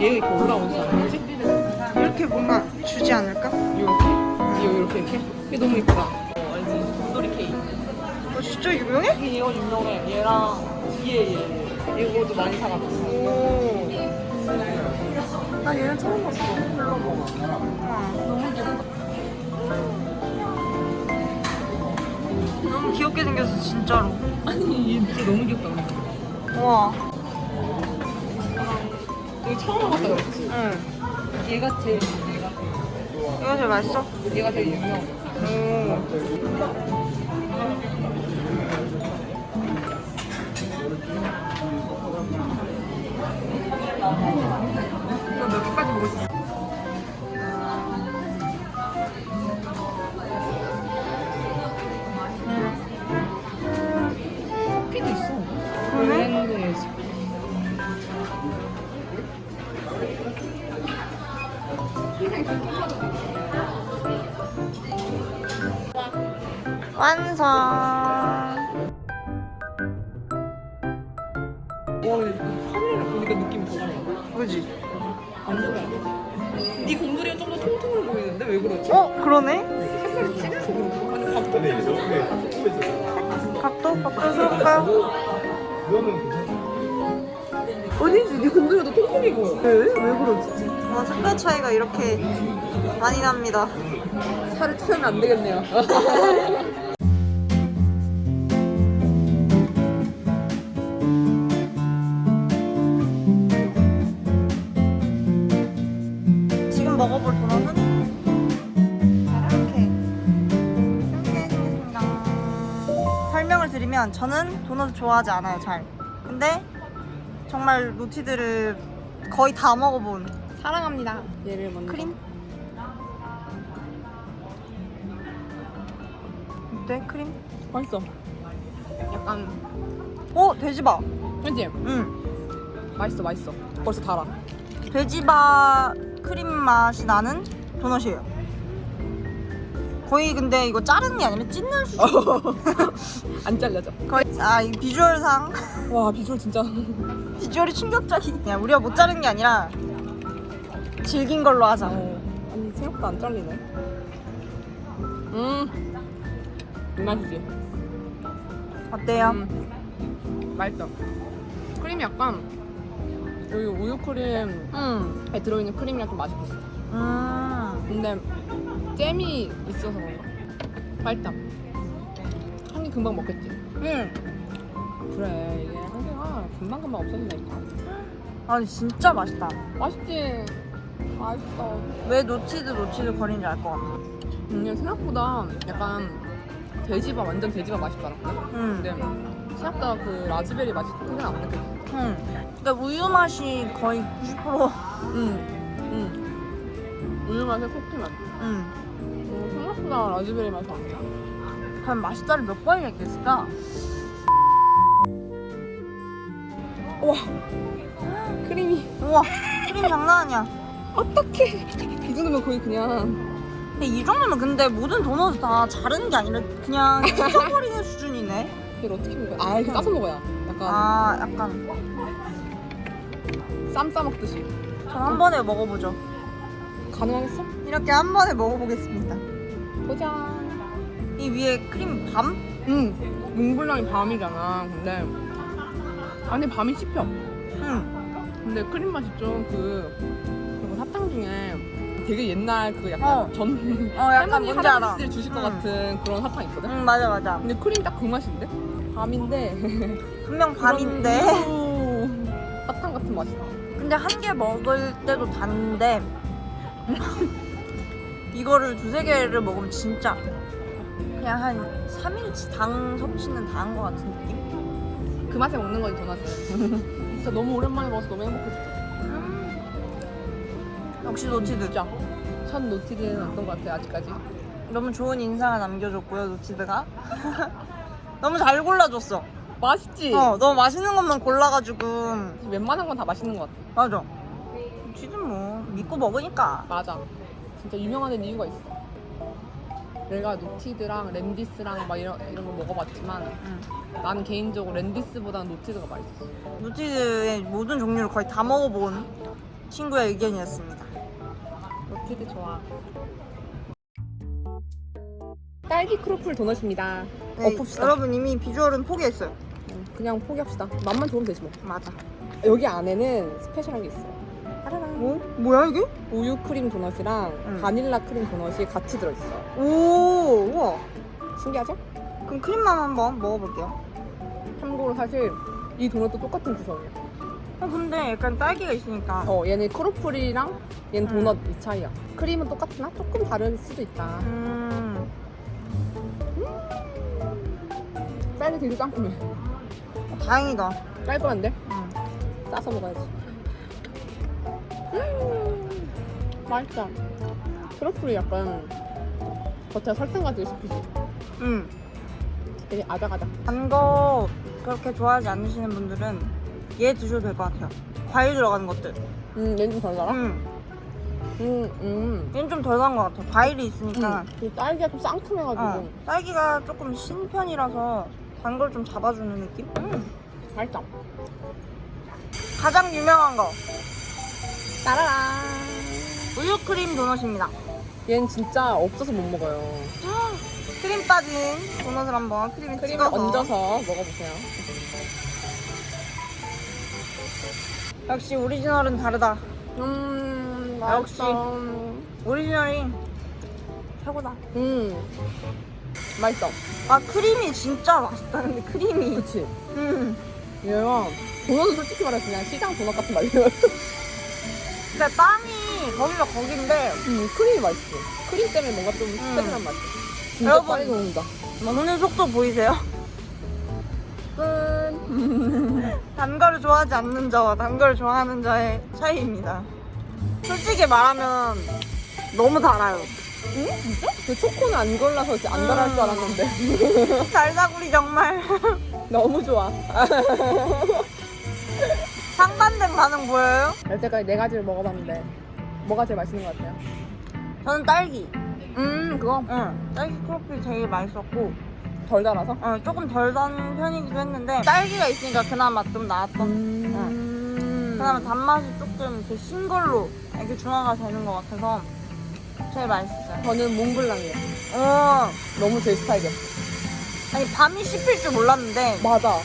얘 이렇게 올라오지 않았지? 이렇게 뭔가 주지 않을까? 이렇게? 이거 이렇게 이렇게? 얘 너무 이쁘다. 어, 알지? 곰돌이 케이크. 어, 진짜 유명해? 이게 이거 유명해. 얘랑 얘, 얘. 이거도 많이 사갔어. 오. 나 얘는 처음 봤어. 콜라보. 너무 귀엽다. 너무 귀엽게 생겼어, 진짜로. 아니, 얘 진짜 너무 귀엽다. 우와. 이거 처음 그랬지? 응. 얘가 제일, 얘가, 이거 제일 맛있어? 얘가 제일 유명. 오. 이 완성. 와, 카메라 보니까 느낌이 더 달라. 그지? 안 그래? 네 곰돌이가 좀 더 통통해 보이는데 왜 그러지? 어, 그러네? 아니 밥도 각도 바꿔줄까요? 어디지? 네 곰돌이가 더 통통해 보여. 왜? 왜 그러지? 와, 색깔 차이가 이렇게 많이 납니다. 살을 태우면 안 되겠네요. 지금 먹어볼 도넛은 이렇게 이렇게 생겼습니다. 설명을 드리면 저는 도넛 좋아하지 않아요 잘. 근데 정말 노티드를 거의 다 먹어본 사랑합니다. 얘를 먼저. 크림. 어때 크림? 맛있어. 약간 오 돼지바. 그지? 응. 맛있어, 맛있어. 벌써 달아. 돼지바 크림 맛이 나는 도넛이에요. 거의 근데 이거 자르는 게 아니라 찢는 수. 안 잘려져. 거의 아 이 비주얼상 와 비주얼 진짜. 비주얼이 충격적이. 야 우리가 못 자르는 게 아니라 질긴 걸로 하자. 어, 아니 생각보다 안 잘리네. 음. 이 맛이지. 어때요? 음. 맛있어. 크림이 약간 여기 우유 크림에 응. 들어있는 크림이랑 좀 맛이 비슷해. 음. 근데 잼이 있어서 그런가? 맛있다. 한개 금방 먹겠지. 응. 그래 이게 한 개가 금방 금방 없어진다니까. 아니 진짜 맛있다. 맛있지. 맛있어. 왜 노치드 노치드 거리는지 알 것 같아. 근데 생각보다 약간 돼지바 완전 맛이 나았거든 응. 근데 생각보다 그 라즈베리 맛이 크게 안 느껴져. 응. 그러니까 우유 맛이 거의 90%. 응. 응. 우유 맛에 쿠키 맛. 응. 어, 생각보다 라즈베리 맛이 안 나. 과연 맛있다를 몇번 얘기했을까? 와. 크림이. 우와 크림 장난 아니야. 어떡해. 이 정도면 거의 그냥. 근데 이 정도면 근데 모든 도넛 다 자르는 게 아니라 그냥 찢어버리는 수준이네. 이걸 어떻게 먹어야 아, 이렇게 싸서 먹어야. 약간 아 약간 쌈 싸 먹듯이. 전한 번에 먹어보죠. 가능하겠어? 이렇게 한 번에 먹어보겠습니다. 보자. 이 위에 크림 밤? 응. 몽블랑이 밤이잖아. 근데 안에 밤이 씹혀. 응. 근데 크림 맛이 좀그 그 중에 되게 옛날 그 약간 어. 전 어 약간 할머니 뭔지 알아. 할아버지들 주실 것 응. 같은 그런 사탕 있거든. 응 맞아 맞아. 근데 크림 딱 그 맛인데 밤인데 분명 밤인데. 그런 사탕 같은 맛이 나. 근데 한 개 먹을 때도 단데 이거를 두세 개를 먹으면 진짜 그냥 한 3일치 당 섭취는 다 한 것 같은 느낌? 그 맛에 먹는 거지 도넛은. 진짜 너무 오랜만에 먹어서 너무 행복했어. 역시 노티드. 진짜 첫 노티드는 어떤 것 같아 아직까지? 너무 좋은 인상을 남겨줬고요 노티드가. 너무 잘 골라줬어. 맛있지. 어, 너무 맛있는 것만 골라가지고 웬만한 건 다 맛있는 것 같아. 맞아. 노티드 뭐 믿고 먹으니까. 맞아. 진짜 유명한 이유가 있어. 내가 노티드랑 랜디스랑 막 이런 이런 거 먹어봤지만 응. 나는 개인적으로 랜디스보다는 노티드가 맛있어. 노티드의 모든 종류를 거의 다 먹어본 친구의 의견이었습니다. 로티드 좋아. 딸기 크로플 도넛입니다. 네, 엎읍시다. 여러분 이미 비주얼은 포기했어요. 음, 그냥 포기합시다. 맛만 좋으면 되지 뭐. 맞아. 여기 안에는 스페셜한 게 있어요. 따라란. 뭐? 뭐야 이게? 우유 크림 도넛이랑 응. 바닐라 크림 도넛이 같이 들어있어. 오, 우와. 신기하죠? 그럼 크림만 한번 먹어볼게요. 참고로 사실 이 도넛도 똑같은 구성이야. 어, 근데 약간 딸기가 있으니까. 어, 얘는 크로플이랑 얘는 음. 도넛 이 차이야. 크림은 똑같으나 조금 다를 수도 있다. 음, 딸기 되게 짱구해. 어, 다행이다. 깔끔한데? 음. 싸서 먹어야지. 음, 맛있다. 크로플이 약간 겉에 설탕 가지고 싶으지. 음. 되게 아작아작. 단 거 그렇게 좋아하지 않으시는 분들은 얘 드셔도 될 것 같아요. 과일 들어가는 것들. 음, 얘는 좀덜 달아? 음. 음, 음. 얘는 좀덜단것 같아. 과일이 있으니까. 음. 그 딸기가 좀 상큼해가지고 어, 딸기가 조금 신 편이라서 단 걸 좀 잡아주는 느낌? 음. 맛있다. 가장 유명한 거 따라란. 우유 크림 도넛입니다. 얘는 진짜 없어서 못 먹어요. 크림 빠진 도넛을 한번 크림에 크림을 찍어서 얹어서 먹어보세요. 역시 오리지널은 다르다. 음, 역시. 오리지널이 최고다. 음, 맛있어. 아 크림이 진짜 맛있다. 근데 크림이. 그치? 음. 얘가 도넛은 솔직히 말해서 그냥 시장 도넛 같은 맛이야. 근데 빵이 거기가 거긴데 음, 크림이 맛있어. 크림 때문에 뭔가 좀 스페셜한 맛이야. 진짜 여러분. 빨리 녹는다. 먹는 속도 보이세요? 끝. 단 거를 좋아하지 않는 자와 단 거를 좋아하는 자의 차이입니다. 솔직히 말하면 너무 달아요. 응? 진짜? 그 초코는 안 골라서 이제 안 달할 줄 음. 알았는데. 달다구리 정말 너무 좋아. 상반된 반응 보여요? 여태까지 네 가지를 먹어봤는데 뭐가 제일 맛있는 것 같아요? 저는 딸기. 음, 그거 응. 딸기 크로플이 제일 맛있었고 덜 달아서? 어, 조금 덜 단 편이기도 했는데 딸기가 있으니까 그나마 좀 나았던. 음. 그나마 단맛이 조금 이렇게 신 걸로 이렇게 중화가 되는 것 같아서 제일 맛있어요. 저는 몽블랑이요. 어, 너무 제 스타일이었어. 아니 밤이 씹힐 줄 몰랐는데 맞아.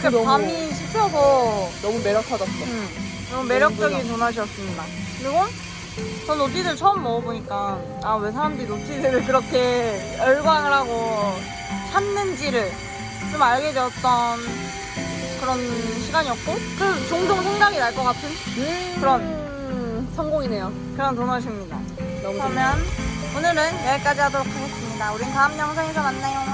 그 너무, 밤이 씹혀서 너무 매력 터졌어. 음, 너무 매력적인 도넛이었습니다. 그리고 전 노티들 처음 먹어보니까 아 왜 사람들이 노티들을 그렇게 열광을 하고 찾는지를 좀 알게 되었던 그런 시간이었고 그 종종 생각이 날 것 같은 음, 그런. 성공이네요. 그런 도넛입니다. 너무. 그러면 오늘은 여기까지 하도록 하겠습니다. 우린 다음 영상에서 만나요.